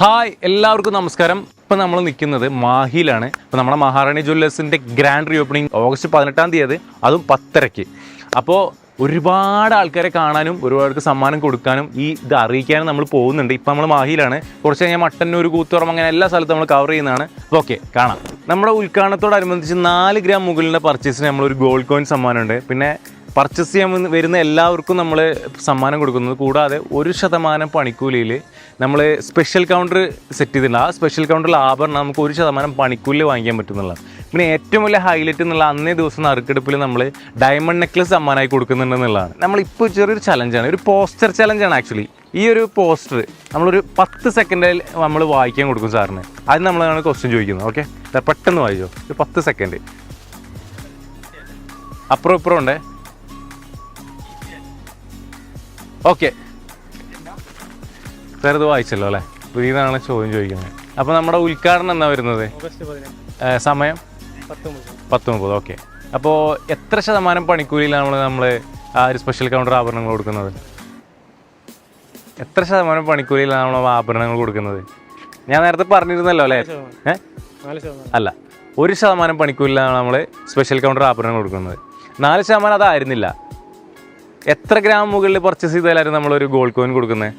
Hi എല്ലാവർക്കും നമസ്കാരം. ഇപ്പം നമ്മൾ നിൽക്കുന്നത് മാഹിയിലാണ്. ഇപ്പം നമ്മുടെ മഹാറാണി ജ്വല്ലേഴ്സിന്റെ ഗ്രാൻഡ് റീ ഓപ്പണിംഗ് ഓഗസ്റ്റ് പതിനെട്ടാം തീയതി അതും പത്തരയ്ക്ക്. അപ്പോൾ ഒരുപാട് ആൾക്കാരെ കാണാനും ഒരുപാട് സമ്മാനം കൊടുക്കാനും ഈ ഇത് അറിയിക്കാനും നമ്മൾ പോകുന്നുണ്ട്. ഇപ്പം നമ്മൾ മാഹിയിലാണ്. കുറച്ച് കഴിഞ്ഞാൽ മട്ടന്നൂർ കൂത്തുറം അങ്ങനെ എല്ലാ സ്ഥലത്തും നമ്മൾ കവർ ചെയ്യുന്നതാണ്. അപ്പോൾ ഓക്കെ കാണാം. നമ്മുടെ ഉദ്ഘാടനത്തോടനുബന്ധിച്ച് നാല് ഗ്രാം മുകളിലെ പർച്ചേസിന് നമ്മളൊരു ഗോൾഡ് കോയിൻ സമ്മാനമുണ്ട്. പിന്നെ പർച്ചേസ് ചെയ്യാൻ വരുന്ന എല്ലാവർക്കും നമ്മൾ സമ്മാനം കൊടുക്കുന്നത്. കൂടാതെ ഒരു ശതമാനം പണിക്കൂലിയിൽ നമ്മൾ സ്പെഷ്യൽ കൗണ്ടർ സെറ്റ് ചെയ്തിട്ടുണ്ട്. ആ സ്പെഷ്യൽ കൗണ്ടറിൽ ആഭരണം നമുക്ക് ഒരു ശതമാനം പണിക്കൂലിൽ വാങ്ങിക്കാൻ പറ്റുന്നുള്ളതാണ്. പിന്നെ ഏറ്റവും വലിയ ഹൈലൈറ്റ് എന്നുള്ള അന്നേ ദിവസം നറുക്കെടുപ്പിൽ നമ്മൾ ഡയമണ്ട് നെക്ലസ് സമ്മാനമായി കൊടുക്കുന്നുണ്ടെന്നുള്ളതാണ്. നമ്മളിപ്പോൾ ചെറിയൊരു ചലഞ്ചാണ് ഒരു പോസ്റ്റർ ചലഞ്ചാണ് ആക്ച്വലി ഈ ഒരു പോസ്റ്റർ നമ്മളൊരു പത്ത് സെക്കൻഡിൽ നമ്മൾ വായിക്കാൻ കൊടുക്കും സാറിന്. അത് നമ്മളാണ് ക്വസ്റ്റ്യൻ ചോദിക്കുന്നത് ഓക്കെ പെട്ടെന്ന് വായിച്ചോ. ഒരു പത്ത് സെക്കൻഡ് അപ്പുറം ഇപ്പുറം ഉണ്ടേ. ഓക്കെ സാർ ഇത് വായിച്ചല്ലോ അല്ലേ? പുതിയതാണ് ചോദ്യം ചോദിക്കുന്നത്. അപ്പോൾ നമ്മുടെ ഉദ്ഘാടനം എന്നാ വരുന്നത്? സമയം? പത്ത് മുപ്പത്. ഓക്കെ. അപ്പോൾ എത്ര ശതമാനം പണിക്കൂലിയിലാണ് നമ്മൾ നമ്മൾ ആ ഒരു സ്പെഷ്യൽ കൗണ്ടർ ആഭരണങ്ങൾ കൊടുക്കുന്നത്? എത്ര ശതമാനം പണിക്കൂലിയിലാണ് നമ്മൾ ആഭരണങ്ങൾ കൊടുക്കുന്നത്? ഞാൻ നേരത്തെ പറഞ്ഞിരുന്നല്ലോ അല്ലേ? അല്ല ഒരു ശതമാനം പണിക്കൂലിയിലാണ് നമ്മൾ സ്പെഷ്യൽ കൗണ്ടർ ആഭരണങ്ങൾ കൊടുക്കുന്നത്. നാല് ശതമാനം അതായിരുന്നില്ല എത്ര ഗ്രാം മുകളിൽ പർച്ചേസ് ചെയ്താലായിരുന്നു നമ്മളൊരു ഗോൾഡ് കോയിൻ കൊടുക്കുന്നത്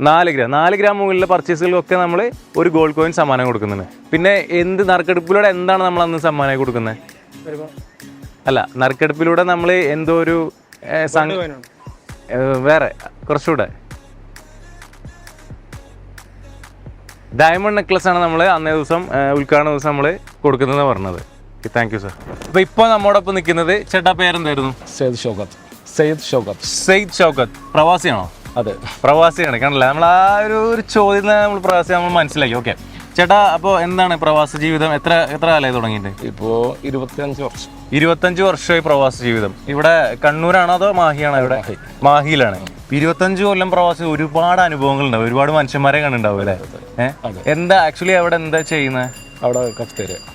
നാല് ഗ്രാം. നാല് ഗ്രാം മുകളിലെ പർച്ചേസുകൾക്കൊക്കെ നമ്മൾ ഒരു ഗോൾഡ് കോയിൻ സമ്മാനം കൊടുക്കുന്നുണ്ട്. പിന്നെ എന്ത് നറുക്കെടുപ്പിലൂടെ എന്താണ് നമ്മൾ അന്ന് സമ്മാനമായി കൊടുക്കുന്നത് അല്ല നറുക്കെടുപ്പിലൂടെ നമ്മൾ എന്തോ ഒരു സം- വേറെ കുറച്ചുകൂടെ. ഡയമണ്ട് നെക്ലസ് ആണ് നമ്മൾ അന്നേ ദിവസം ഉദ്ഘാടന ദിവസം നമ്മൾ കൊടുക്കുന്നത് പറഞ്ഞത്. താങ്ക് യു സർ അപ്പോൾ ഇപ്പോൾ നമ്മോടൊപ്പം നിൽക്കുന്നത് ചേട്ടാ പേരെന്തായിരുന്നു? സെയ്ദ് ഷൗക്കത്ത്. സെയ്ദ് ഷൗക്കത്ത്. സെയ്ദ് ഷൗക്കത്ത്. പ്രവാസിയാണോ? അതെ. പ്രവാസിയാണ്. കാണല്ലേ നമ്മൾ ആ ഒരു ഒരു ചോദ്യം നമ്മൾ പ്രവാസി നമ്മൾ മനസ്സിലാക്കി. ഓക്കെ. ചേട്ടാ അപ്പോൾ എന്താണ് പ്രവാസ ജീവിതം? എത്ര എത്ര കാലമായി തുടങ്ങിയിട്ട്? ഇപ്പോൾ ഇരുപത്തിയഞ്ച് വർഷം. ഇരുപത്തഞ്ച് വർഷമായി പ്രവാസ ജീവിതം. ഇവിടെ കണ്ണൂരാണോ അതോ മാഹിയാണോ ഇവിടെ? മാഹിയിലാണ്. ഇരുപത്തഞ്ച് കൊല്ലം പ്രവാസി ഒരുപാട് അനുഭവങ്ങൾ ഉണ്ടാവും ഒരുപാട് മനുഷ്യന്മാരെ കണ്ടുണ്ടാവും അല്ലേ? എന്താ ആക്ച്വലി അവിടെ എന്താ ചെയ്യുന്നത് അവിടെ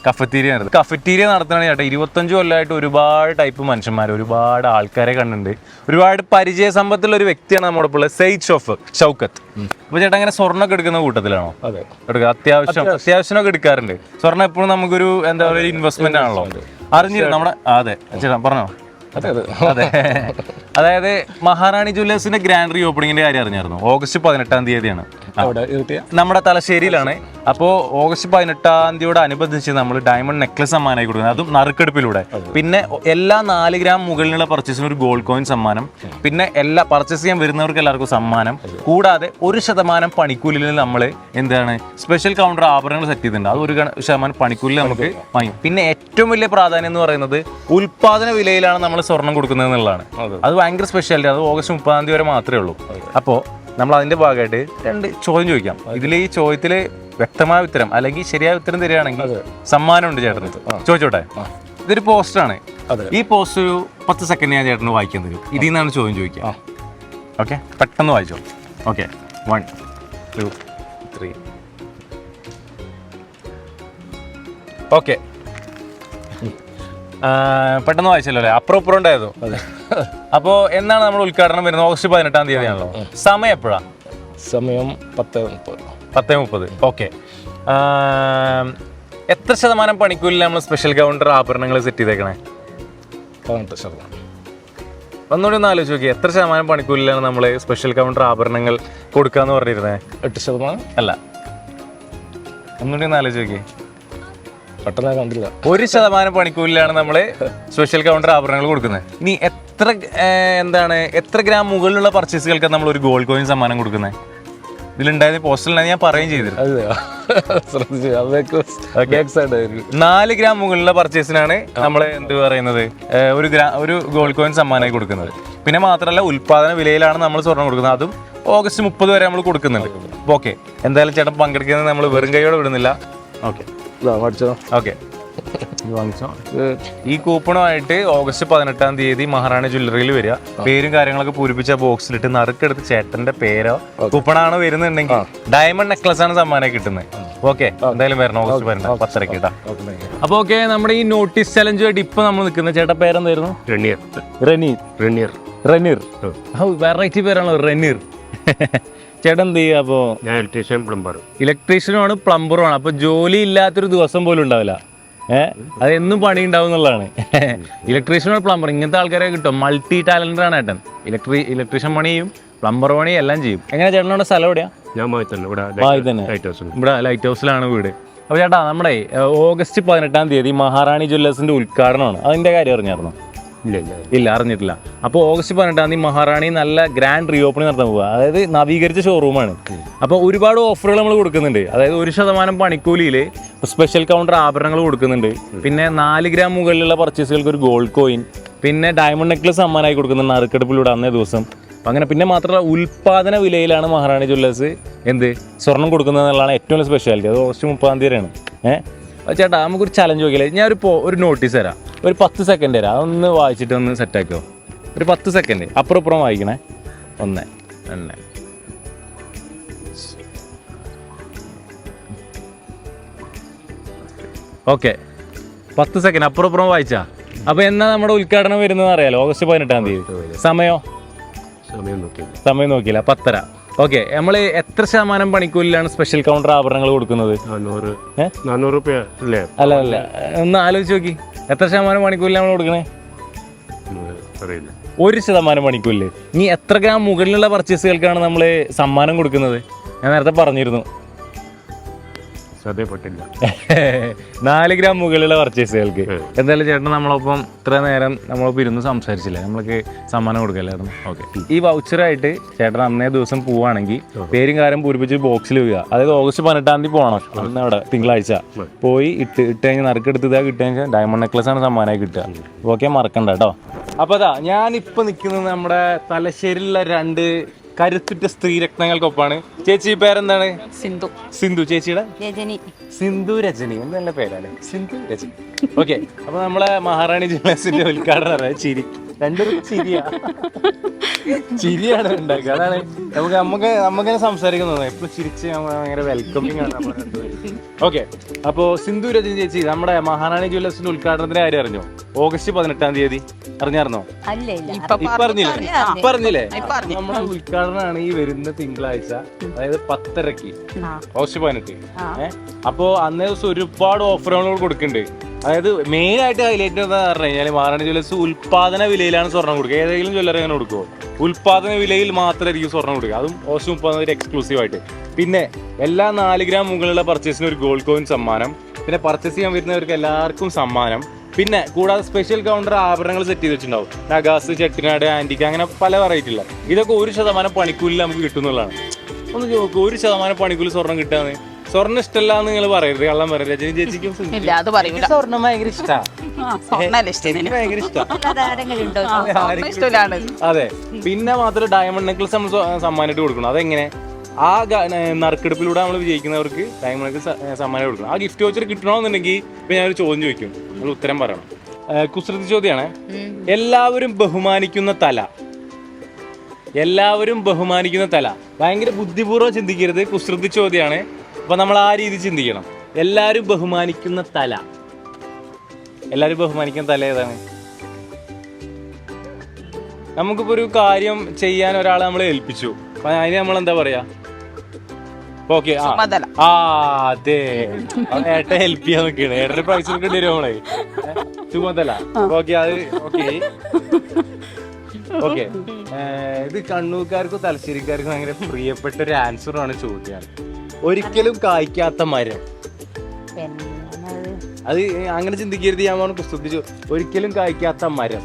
കഫറ്റീരിയ നടത്തുന്നത് കഫറ്റീരിയ നടത്തണ ചേട്ടാ. ഇരുപത്തഞ്ച് കൊല്ലമായിട്ട് ഒരുപാട് ടൈപ്പ് മനുഷ്യന്മാർ ഒരുപാട് ആൾക്കാരെ കണ്ടുണ്ട് ഒരുപാട് പരിചയ സമ്പത്തുള്ള ഒരു വ്യക്തിയാണ് നമ്മുടെ ഇപ്പോൾ സെയ്ദ് ഷോഫ് ഷൗക്കത്ത്. അപ്പൊ ചേട്ടാ അങ്ങനെ സ്വർണമൊക്കെ എടുക്കുന്ന കൂട്ടത്തിലാണോ? അതെ. എടുക്കുക അത്യാവശ്യം അത്യാവശ്യമൊക്കെ എടുക്കാറുണ്ട്. സ്വർണം എപ്പോഴും നമുക്കൊരു എന്താ പറയുക ഇൻവെസ്റ്റ്മെന്റ് ആണല്ലോ. അറിഞ്ഞിരുന്നു നമ്മുടെ അതെ. ചേട്ടാ പറഞ്ഞോ. അതെ അതെ. അതെ. അതായത് മഹാറാണി ജ്വല്ലേഴ്സിന്റെ ഗ്രാൻഡ് റീ ഓപ്പണിങ്ങിന്റെ കാര്യം അറിഞ്ഞായിരുന്നു. ഓഗസ്റ്റ് പതിനെട്ടാം തീയതിയാണ്. അവിടെ നമ്മുടെ തലശ്ശേരിയിലാണ്. അപ്പോൾ ഓഗസ്റ്റ് പതിനെട്ടാം തീയതിയോട് അനുബന്ധിച്ച് നമ്മൾ ഡയമണ്ട് നെക്ലസ് സമ്മാനമായി കൊടുക്കുന്നത്. അതും നറുക്കെടുപ്പിലൂടെ. പിന്നെ എല്ലാ നാല് ഗ്രാം മുകളിലുള്ള പർച്ചേസിന് ഒരു ഗോൾഡ് കോയിൻ സമ്മാനം. പിന്നെ എല്ലാ പർച്ചേസ് ചെയ്യാൻ വരുന്നവർക്ക് എല്ലാവർക്കും സമ്മാനം. കൂടാതെ ഒരു ശതമാനം പണിക്കൂലിയിൽ നമ്മൾ എന്താണ് സ്പെഷ്യൽ കൗണ്ടർ ആഭരണങ്ങൾ സെറ്റ് ചെയ്തിട്ടുണ്ട്. അത് ഒരു ശതമാനം പണിക്കൂലിൽ നമുക്ക് വാങ്ങും പിന്നെ ഏറ്റവും വലിയ പ്രാധാന്യം എന്ന് പറയുന്നത് ഉൽപാദന വിലയിലാണ് നമ്മൾ സ്വർണം കൊടുക്കുന്നത് എന്നുള്ളതാണ്. അത്. ഭയങ്കര സ്പെഷ്യാലിറ്റി അത് ഓഗസ്റ്റ് മുപ്പതാം തീയതി വരെ മാത്രമേ ഉള്ളൂ. അപ്പോൾ നമ്മൾ അതിന്റെ ഭാഗമായിട്ട് രണ്ട് ചോദ്യം ചോദിക്കാം. ഇതിൽ ഈ ചോദ്യത്തിൽ വ്യക്തമായ ഉത്തരം അല്ലെങ്കിൽ ശരിയായ ഉത്തരം തരികയാണെങ്കിൽ സമ്മാനമുണ്ട് ചേട്ടന്. ചോദിച്ചോട്ടെ? ഇതൊരു പോസ്റ്ററാണ് ആണ് ഈ പോസ്റ്റ് ഒരു പത്ത് സെക്കൻഡ് ഞാൻ ചേട്ടന് വായിക്കാൻ തരും. ഇതിൽ നിന്നാണ് ചോദ്യം ചോദിക്കുക. ഓക്കെ? പെട്ടെന്ന് വായിച്ചോ. Okay. One two three. Okay. പെട്ടെന്ന് വായിച്ചല്ലോ അല്ലേ? അപ്പുറം അപ്പുറം ഉണ്ടായതോ അതെ. അപ്പോൾ എന്നാണ് നമ്മൾ ഉദ്ഘാടനം വരുന്നത്? ഓഗസ്റ്റ് പതിനെട്ടാം തീയതിയാണല്ലോ. സമയം എപ്പോഴാ? സമയം പത്ത് മുപ്പത്. പത്ത് മുപ്പത്. ഓക്കെ. എത്ര ശതമാനം പണിക്കൂലിൽ നമ്മൾ സ്പെഷ്യൽ കൗണ്ടർ ആഭരണങ്ങൾ സെറ്റ് ചെയ്തേക്കണേ? പതിനെട്ട് ശതമാനം. ഒന്നുകൂടി ഒന്ന് ആലോചിച്ച് നോക്കി എത്ര ശതമാനം പണിക്കൂലിലാണ് നമ്മൾ സ്പെഷ്യൽ കൗണ്ടർ ആഭരണങ്ങൾ കൊടുക്കാന്ന് പറഞ്ഞിരുന്നത് എട്ട് ശതമാനം? അല്ല. ഒന്നുകൂടി ഒന്ന് ആലോചിച്ച് നോക്കി പെട്ടെന്ന് കണ്ടില്ല. ഒരു ശതമാനം പണിക്കൂലിലാണ് നമ്മൾ സ്പെഷ്യൽ കൗണ്ടർ ആഭരണങ്ങൾ കൊടുക്കുന്നത് ഇനി എത്ര എന്താണ് എത്ര ഗ്രാം മുകളിലുള്ള പർച്ചേസുകൾക്ക് നമ്മൾ ഒരു ഗോൾഡ് കോയിൻ സമ്മാനം കൊടുക്കുന്നത് ഇതിലുണ്ടായത് പോസ്റ്റലിനാണ് ഞാൻ പറയുകയും ചെയ്തിരുന്നു. നാല് ഗ്രാം മുകളിലുള്ള പർച്ചേസിനാണ് നമ്മൾ എന്ത് പറയുന്നത്? ഒരു ഗ്രാ ഒരു ഗോൾഡ് കോയിൻ സമ്മാനമായി കൊടുക്കുന്നത്. പിന്നെ മാത്രമല്ല ഉൽപാദന വിലയിലാണ് നമ്മൾ സ്വർണം കൊടുക്കുന്നത്. അതും ഓഗസ്റ്റ് മുപ്പത് വരെ നമ്മൾ കൊടുക്കുന്നുണ്ട്. ഓക്കെ. എന്തായാലും ചേട്ടൻ പങ്കെടുക്കുന്നത് നമ്മൾ വെറും കൈയോടെ വിടുന്നില്ല. ഓക്കെ. ഓക്കെ. വാങ്ങിച്ചോ? ഈ കൂപ്പണുമായിട്ട് ഓഗസ്റ്റ് പതിനെട്ടാം തീയതി മഹാറാണി ജ്വല്ലറിയിൽ വരിക. പേരും കാര്യങ്ങളൊക്കെ പൂരിപ്പിച്ച ബോക്സിലിട്ട് നറുക്കെടുത്ത് ചേട്ടന്റെ പേരോ കൂപ്പണാണ് വരുന്നുണ്ടെങ്കിൽ ഡയമണ്ട് നെക്ലസ് ആണ് സമ്മാനം കിട്ടുന്നത്. ഓക്കെ എന്തായാലും വരണം ഓഗസ്റ്റ് പതിനെട്ട്. പത്തരക്ക് കേട്ടാ. അപ്പൊ ഓക്കെ നമ്മുടെ ഈ നോട്ടീസ് ചലഞ്ചുമായിട്ട് ഇപ്പൊ നമ്മൾ നിൽക്കുന്ന ചേട്ടൻ പേരെന്തായിരുന്നു? റെണിയർ റനീർ. റെണിയർ റനീർ. വെറൈറ്റി പേരാണോ റനീർ. ചേട്ടൻ എന്ത് ചെയ്യുക അപ്പോ? ഞാൻ ഇലക്ട്രീഷ്യൻ പ്ലംബർ ഇലക്ട്രീഷ്യനുമാണ് പ്ലംബറുമാണ് അപ്പൊ ജോലി ഇല്ലാത്തൊരു ദിവസം പോലും ഉണ്ടാവില്ല. ഏഹ് അതെന്നും പണി ഉണ്ടാവും എന്നുള്ളതാണ്. ഇലക്ട്രീഷ്യനാണ് പ്ലംബർ ഇങ്ങനത്തെ ആൾക്കാരെ കിട്ടും. മൾട്ടി ടാലന്റഡ് ആണ് ഏട്ടൻ. ഇലക്ട്രി ഇലക്ട്രീഷ്യൻ പണിയും പ്ലംബർ പണിയും എല്ലാം ചെയ്യും. എങ്ങനെ ചേട്ടനോട് സ്ഥലം എവിടെയാ? ഞാൻ തന്നെ ഇവിടെ. ലൈറ്റ് ഇവിടെ ഹൗസിലാണ് വീട്. അപ്പോൾ ചേട്ടാ നമ്മുടെ ഓഗസ്റ്റ് പതിനെട്ടാം തീയതി മഹാറാണി ജ്വല്ലേഴ്സിന്റെ ഉദ്ഘാടനമാണ്. അതിന്റെ കാര്യം അറിഞ്ഞായിരുന്നോ? ഇല്ല ഇല്ല അറിഞ്ഞിട്ടില്ല. അപ്പോൾ ഓഗസ്റ്റ് പതിനെട്ടാം തീയതി മഹാറാണി നല്ല ഗ്രാൻഡ് റീഓപ്പണിംഗ് നടത്താൻ പോവുക. അതായത് നവീകരിച്ച ഷോറൂമാണ് അപ്പോൾ ഒരുപാട് ഓഫറുകൾ നമ്മൾ കൊടുക്കുന്നുണ്ട്. അതായത് ഒരു ശതമാനം പണിക്കൂലിയിൽ സ്പെഷ്യൽ കൗണ്ടർ ആഭരണങ്ങൾ കൊടുക്കുന്നുണ്ട്. പിന്നെ നാല് ഗ്രാം മുകളിലുള്ള പർച്ചേസുകൾക്ക് ഒരു ഗോൾഡ് കോയിൻ പിന്നെ ഡയമണ്ട് നെക്ലസ് സമ്മാനമായി കൊടുക്കുന്നുണ്ട് നറുക്കെടുപ്പിലൂടെ അന്നേ ദിവസം. അങ്ങനെ പിന്നെ മാത്രമല്ല ഉൽപ്പാദന വിലയിലാണ് മഹാറാണി ജ്വല്ലേഴ്സ് എന്ത്? സ്വർണം കൊടുക്കുന്നത് എന്നുള്ളതാണ് ഏറ്റവും വലിയ സ്പെഷ്യാലിറ്റി അത് ഓഗസ്റ്റ് മുപ്പതാം തീയതിയാണ്. ഏഹ്? ചേട്ടാ നമുക്കൊരു ചലഞ്ച് നോക്കിയില്ലേ ഞാൻ ഒരു പോ- ഒരു നോട്ടീസ് തരാം. ഒരു പത്ത് സെക്കൻഡ് തരാം. അതൊന്ന് വായിച്ചിട്ട് ഒന്ന് സെറ്റാക്കോ ഒരു പത്ത് സെക്കൻഡ് അപ്പുറം ഇപ്പുറം വായിക്കണേ. ഒന്ന് രണ്ട്. ഓക്കെ പത്ത് സെക്കൻഡ് അപ്പുറം ഇപ്പുറം വായിച്ചാ. അപ്പൊ എന്നാ നമ്മുടെ ഉദ്ഘാടനം വരുന്നത് അറിയാലോ? ഓഗസ്റ്റ് പതിനെട്ടാം തീയതി. സമയോ? സമയം നോക്കിയില്ല. സമയം നോക്കിയില്ല. പത്തര. ഓക്കെ നമ്മൾ എത്ര ശതമാനം പണിക്കൂലിലാണ് സ്പെഷ്യൽ കൗണ്ടർ ആഭരണങ്ങൾ കൊടുക്കുന്നത്? നാനൂറ്. അല്ലേ? അല്ല ഒന്ന് ആലോചിച്ച് നോക്കി. എത്ര ശതമാനം പണിക്കൂലിലാണ് നമ്മൾ കൊടുക്കണേ? അറിയില്ല. ഒരു ശതമാനം പണിക്കൂലിൽ. ഇനി എത്ര ഗ്രാം മുകളിലുള്ള പർച്ചേസുകൾക്കാണ് നമ്മൾ സമ്മാനം കൊടുക്കുന്നത്? ഞാൻ നേരത്തെ പറഞ്ഞിരുന്നു. ശ്രദ്ധയപ്പെട്ടില്ല. നാല് ഗ്രാം മുകളിലുള്ള പർച്ചേസുകൾക്ക്. എന്തായാലും ചേട്ടൻ നമ്മളൊപ്പം ഇത്ര നേരം നമ്മളൊപ്പം ഇരുന്ന് സംസാരിച്ചില്ല. നമ്മൾക്ക് സമ്മാനം കൊടുക്കല്ലായിരുന്നു. ഓക്കെ. ഈ വൗച്ചറായിട്ട് ചേട്ടൻ അന്നേ ദിവസം പോവാണെങ്കിൽ പേരും കാര്യം പൂരിപ്പിച്ച് ബോക്സിൽ വരിക. അതായത് ഓഗസ്റ്റ് പതിനെട്ടാം തീയതി പോകണം അന്ന് അവിടെ തിങ്കളാഴ്ച. പോയി ഇട്ട് ഇട്ട് കഴിഞ്ഞ് നറുക്കെടുത്ത് ഇതാ കിട്ടുക ഡയമണ്ട് നെക്ലസ് ആണ് സമ്മാനമായി കിട്ടുക. ഓക്കെ മറക്കണ്ട കേട്ടോ. അപ്പൊ അതാ ഞാൻ ഇപ്പൊ നിൽക്കുന്നത് നമ്മുടെ തലശ്ശേരിയിലുള്ള രണ്ട് കരുത്തുറ്റ സ്ത്രീ സ്ത്രീരത്നങ്ങൾക്കൊപ്പാണ് ചേച്ചി പേരെന്താണ്? സിന്ധു. സിന്ധു. ചേച്ചിയുടെ? രജനി. സിന്ധു രജനി. നല്ല പേരല്ലേ സിന്ധു രജനി. ഓക്കെ അപ്പൊ നമ്മളെ മഹാറാണി ജ്വല്ലേഴ്സിന്റെ ഉദ്ഘാടനം ചിരി. രണ്ടൊരു ചിരിയാ. ചിരിയാണ് ഉണ്ടാക്കുക. അതാണ് നമുക്ക് നമുക്ക് നമുക്ക് സംസാരിക്കുന്നത്. എപ്പോഴും ചിരിച്ച് ഭയങ്കര വെൽക്കമിങ് ആണ് നമ്മൾ ഓക്കെ അപ്പോ സിന്ധു രജനി ചേച്ചി നമ്മുടെ മഹാറാണി ജ്വല്ലേഴ്സിന്റെ ഉദ്ഘാടനത്തിന്റെ കാര്യം അറിഞ്ഞോ? ഓഗസ്റ്റ് പതിനെട്ടാം തീയതി. അറിഞ്ഞായിരുന്നോ? അല്ല ഇല്ല. ഇപ്പൊ പറഞ്ഞില്ലേ? പറഞ്ഞില്ലേ ഇപ്പൊ പറഞ്ഞു. നമ്മുടെ ഉദ്ഘാടനമാണ് ഈ വരുന്ന തിങ്കളാഴ്ച അതായത് പത്തരക്ക്. ഓഗസ്റ്റ് പതിനെട്ട്. അപ്പോ അന്നേ ദിവസം ഒരുപാട് ഓഫറുകൾ കൊടുക്കുന്നുണ്ട്. അതായത് മെയിൻ ആയിട്ട് ഹൈലൈറ്റ് എന്താ പറഞ്ഞു കഴിഞ്ഞാൽ മാറാണി ജ്വല്ലേഴ്സ് ഉൽപാദന വിലയിലാണ് സ്വർണം കൊടുക്കുക. ഏതെങ്കിലും ജ്വല്ലറി അങ്ങനെ കൊടുക്കുമോ ഉൽപാദന വിലയിൽ മാത്രമായിരിക്കും സ്വർണം കൊടുക്കുക. അതും ഓശം മുപ്പത് തീയതി എക്സ്ക്ലൂസീവ് ആയിട്ട്. പിന്നെ എല്ലാ നാല് ഗ്രാം മുകളിലുള്ള പർച്ചേസിന് ഒരു ഗോൾഡ് കോയിൻ സമ്മാനം. പിന്നെ പർച്ചേസ് ചെയ്യാൻ വരുന്നവർക്ക് എല്ലാവർക്കും സമ്മാനം. പിന്നെ കൂടാതെ സ്പെഷ്യൽ കൗണ്ടർ ആഭരണങ്ങൾ സെറ്റ് ചെയ്ത് വെച്ചിട്ടുണ്ടാവും. നഗാസ് ചെട്ടിനാട് ആന്റിക്ക അങ്ങനെ പല വെറൈറ്റി ഉള്ള. ഇതൊക്കെ ഒരു ശതമാനം പണിക്കൂലിൽ നമുക്ക് കിട്ടുന്നുള്ളതാണ് ഒന്ന് ഒരു ശതമാനം പണിക്കൂലി സ്വർണം കിട്ടാന്ന് സ്വർണം ഇഷ്ടമല്ല എന്ന് നിങ്ങൾ പറയരുത്. കള്ളം പറയരുത്. രജനി ചേച്ചിക്കും സുനിക്കും. ഇല്ല അത് പറയൂല. എനിക്ക് ഭയങ്കര ഇഷ്ടമാണ് സ്വർണല്ലേ ഇഷ്ടം എനിക്ക് ഭയങ്കര ഇഷ്ടമാണ് സ്വർണം ഇഷ്ടമില്ലാണ് അതെ. പിന്നെ മാത്രം ഡയമണ്ട് നെക്ലസ് നമ്മൾ സമ്മാനമായിട്ട് കൊടുക്കണം. അതെങ്ങനെ? ആ നറുക്കെടുപ്പിലൂടെ നമ്മൾ വിജയിക്കുന്നവർക്ക് ഡയമണ്ട് നെക്ലസ് സമ്മാനം കൊടുക്കണം. ആ ഗിഫ്റ്റ് വോച്ചർ കിട്ടണമെന്നുണ്ടെങ്കിൽ ഇപ്പൊ ഞാനൊരു ചോദ്യം ചോദിക്കും. നിങ്ങൾ ഉത്തരം പറയണം. കുസൃതി ചോദ്യമാണ് എല്ലാവരും ബഹുമാനിക്കുന്ന തല. എല്ലാവരും ബഹുമാനിക്കുന്ന തല. ഭയങ്കര ബുദ്ധിപൂർവം ചിന്തിക്കരുത്. കുസൃതി ചോദ്യമാണ് അപ്പൊ നമ്മൾ ആ രീതി ചിന്തിക്കണം. എല്ലാവരും ബഹുമാനിക്കുന്ന തല. എല്ലാവരും ബഹുമാനിക്കുന്ന തല ഏതാണ്? നമുക്കിപ്പോ ഒരു കാര്യം ചെയ്യാൻ ഒരാളെ നമ്മൾ ഏൽപ്പിച്ചു. അതിന് നമ്മൾ എന്താ പറയാ? ഓക്കെ ആ. അതെ. ഏട്ടൻ ഹെൽപ്പ് ചെയ്യാൻ നിൽക്കുകയാണ് ഏട്ടന്റെ പൈസ കിട്ടി വരും നമ്മളെ? ചുമതല. ഓക്കെ അത് ഓക്കെ ഓക്കെ ഇത് കണ്ണൂർക്കാർക്കും തലശ്ശേരിക്കാർക്കും ഭയങ്കര പ്രിയപ്പെട്ട ഒരു ആൻസറാണ് ചോദ്യമാണ് ഒരിക്കലും കായ്ക്കാത്ത മരം. അത് അങ്ങനെ ചിന്തിക്കരുത് ഞാൻ ശ്രദ്ധിച്ചു ഒരിക്കലും കായ്ക്കാത്ത മരം.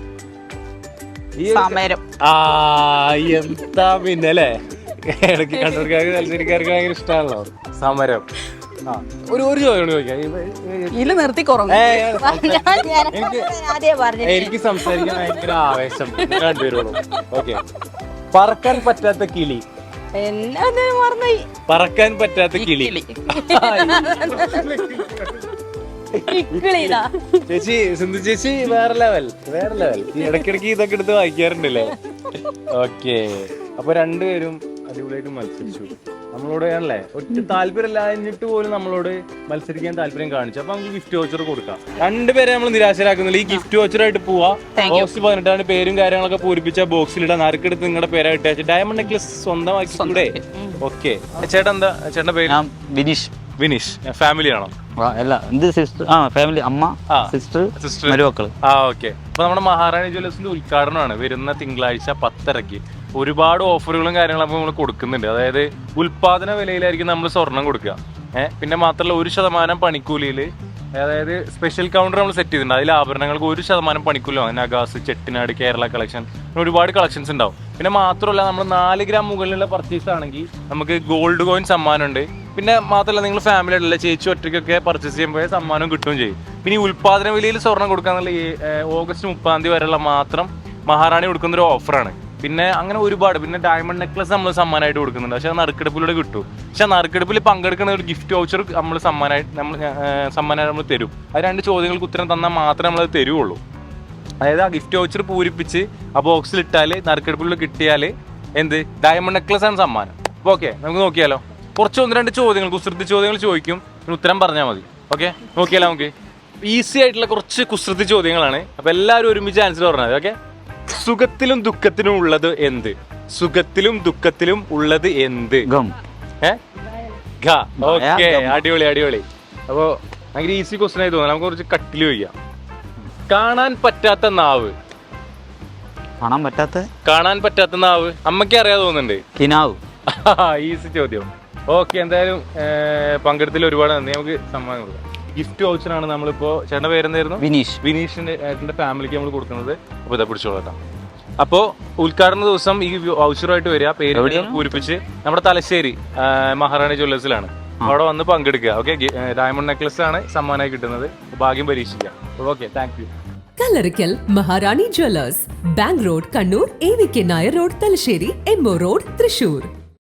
ഈ സമരം. ആ എന്താ പിന്നെ അല്ലേ? ഇടയ്ക്ക് കണ്ണൂർക്കാർക്ക് തലശ്ശേരിക്കാർക്ക് ഭയങ്കര ഇഷ്ടമാണല്ലോ സമരം. ഒരു ഒരു ചോദ്യം ചോദിക്കാം. നിർത്തി എനിക്ക് സംസാരിക്കാൻ ഭയങ്കര ആവേശം. രണ്ടുപേരോളും ഓക്കെ. പറക്കാൻ പറ്റാത്ത കിളി. പറക്കാൻ പറ്റാത്ത കിളി. ചേച്ചി സിന്ധു ചേച്ചി വേറെ ലെവൽ വേറെ ലെവൽ ഇടക്കിടക്ക് ഇതൊക്കെ എടുത്ത് വായിക്കാറുണ്ടല്ലേ? ഓക്കെ അപ്പൊ രണ്ടുപേരും അടിപൊളിയായിട്ട് മത്സരിച്ചു. നമ്മളോട് ആണല്ലേ ഒറ്റ താല്പര്യമില്ലാഞ്ഞിട്ട് പോലും നമ്മളോട് മത്സരിക്കാൻ താല്പര്യം കാണിച്ചു. അപ്പൊ നമുക്ക് ഗിഫ്റ്റ് വോച്ചർ കൊടുക്കാം. രണ്ടുപേരെ നമ്മൾ നിരാശരാക്കുന്നില്ല. ഈ ഗിഫ്റ്റ് വോച്ചറായിട്ട് പോവാ. Thank you. ഓഗസ്റ്റ് പതിനെട്ടാണ്. പേരും കാര്യങ്ങളൊക്കെ പൂരിപ്പിച്ച ബോക്സിലിടാൻ നറുക്കെടുത്ത് നിങ്ങളുടെ പേരായിട്ട് ഡയമണ്ട് നെക്ലസ് സ്വന്തമാക്കി. കൂടെ ഓക്കെ ചേട്ടൻ എന്താ ചേട്ടന്റെ പേര്? വിനീഷ്. ബിനീഷ് വിനീഷ് ഫാമിലി ആണോ? അല്ല സിസ്റ്റർ ആ ഫാമിലി അമ്മ ആ. സിസ്റ്റർ സിസ്റ്റർ മരുമക്കൾ. ആ ഓക്കെ അപ്പൊ നമ്മുടെ മഹാറാണി ജ്വല്ലേഴ്സിന്റെ ഉദ്ഘാടനമാണ്. വരുന്ന തിങ്കളാഴ്ച പത്തരക്ക് ഒരുപാട് ഓഫറുകളും കാര്യങ്ങളും നമ്മൾ കൊടുക്കുന്നുണ്ട്. അതായത് ഉൽപാദന വിലയിലായിരിക്കും നമ്മൾ സ്വർണം കൊടുക്കുക. ഏഹ് പിന്നെ മാത്രമല്ല ഒരു ശതമാനം പണിക്കൂലിയിൽ അതായത് സ്പെഷ്യൽ കൗണ്ടർ നമ്മൾ സെറ്റ് ചെയ്തിട്ടുണ്ട്. അതിൽ ആഭരണങ്ങൾക്ക് ഒരു ശതമാനം പണിക്കൂലോ നഗാസ് ചെട്ടിനാട് കേരള കളക്ഷൻ ഒരുപാട് കളക്ഷൻസ് ഉണ്ടാവും. പിന്നെ മാത്രമല്ല നമ്മൾ നാല് ഗ്രാം മുകളിലുള്ള പർച്ചേസ് ആണെങ്കിൽ നമുക്ക് ഗോൾഡ് കോയിൻ സമ്മാനം ഉണ്ട് പിന്നെ മാത്രമല്ല നിങ്ങൾ ഫാമിലി ആയിട്ടല്ല ചേച്ചി ഒറ്റയ്ക്കൊക്കെ പർച്ചേസ് ചെയ്യുമ്പോൾ സമ്മാനം കിട്ടുകയും ചെയ്യും. പിന്നെ ഈ ഉൽപാദന വിലയിൽ സ്വർണം കൊടുക്കാന്നുള്ള ഈ ഓഗസ്റ്റ് മുപ്പതാം തീയതി വരെയുള്ള മാത്രം മഹാറാണി കൊടുക്കുന്ന ഒരു ഓഫറാണ് പിന്നെ അങ്ങനെ ഒരുപാട്. പിന്നെ ഡയമണ്ട് നെക്ലസ് നമ്മൾ സമ്മാനമായിട്ട് കൊടുക്കുന്നുണ്ട്. പക്ഷെ നറുക്കെടുപ്പിലൂടെ കിട്ടും. പക്ഷെ നറുക്കെടുപ്പിൽ പങ്കെടുക്കുന്ന ഒരു ഗിഫ്റ്റ് വൗച്ചർ നമ്മൾ സമ്മാനമായിട്ട് നമ്മൾ സമ്മാനമായിട്ട് നമ്മൾ തരും. ആ രണ്ട് ചോദ്യങ്ങൾക്ക് ഉത്തരം തന്നാൽ മാത്രമേ നമ്മൾ അത് തരുവുള്ളൂ അതായത് ആ ഗിഫ്റ്റ് വൗച്ചർ പൂരിപ്പിച്ച് ആ ബോക്സിൽ ഇട്ടാൽ നറുക്കെടുപ്പിലൂടെ കിട്ടിയാൽ എന്ത്? ഡയമണ്ട് നെക്ലസ് ആണ് സമ്മാനം. അപ്പോൾ ഓക്കെ നമുക്ക് നോക്കിയാലോ? കുറച്ച് ഒന്ന് രണ്ട് ചോദ്യങ്ങൾ കുസൃതി ചോദ്യങ്ങൾ ചോദിക്കും. പിന്നെ ഉത്തരം പറഞ്ഞാൽ മതി. ഓക്കെ നോക്കിയാലോ നമുക്ക്? ഈസി ആയിട്ടുള്ള കുറച്ച് കുസൃതി ചോദ്യങ്ങളാണ്. അപ്പോൾ എല്ലാവരും ഒരുമിച്ച് ആൻസർ പറഞ്ഞാൽ മതി ഓക്കെ സുഖത്തിലും ദുഃഖത്തിലും ഉള്ളത് എന്ത്? സുഖത്തിലും ദുഃഖത്തിലും ഉള്ളത് എന്ത്? ഗം. ഓക്കെ. അടിപൊളി അടിപൊളി. അപ്പോ ഭയങ്കര ഈസി ക്വസ്റ്റൻ ആയി തോന്നുന്നു. നമുക്ക് കുറച്ച് കട്ടിൽ ചോദിക്കാം. കാണാൻ പറ്റാത്ത നാവ്. കാണാൻ പറ്റാത്ത? കാണാൻ പറ്റാത്ത നാവ്. അമ്മയ്ക്ക് അറിയാതെ തോന്നുന്നുണ്ട്. കിനാവ്. ഈസി ചോദ്യം. ഓക്കെ എന്തായാലും പങ്കെടുത്തിൽ ഒരുപാട് നന്ദി. നമുക്ക് സമ്മാനം കൊടുക്കാം. ഗിഫ്റ്റ് വൗച്ചറാണ് നമ്മളിപ്പോ ചേട്ടന്റെ പേരെന്തായിരുന്നു? വിനീഷ്. വിനീഷിന്റെ ഏട്ടന്റെ ഫാമിലിക്ക് നമ്മൾ കൊടുക്കുന്നത്. അപ്പൊ ഇതാ പിടിച്ചോളാം അപ്പോ ഉദ്ഘാടന ദിവസം ഈ വൗച്ചറുമായിട്ട് വരിക. പേര്? പൂരിപ്പിച്ച് നമ്മുടെ തലശ്ശേരി മഹാറാണി ജ്വല്ലേഴ്സിലാണ്. അവിടെ വന്ന് പങ്കെടുക്കുക. ഓക്കെ ഡയമണ്ട് നെക്ലസ് ആണ് സമ്മാനമായി കിട്ടുന്നത്. ഭാഗ്യം പരീക്ഷിക്കാം. Okay thank you Kallarikkal Maharani jewellers. Bank road Kannur A V K Nair road Thalassery MO road Thrissur.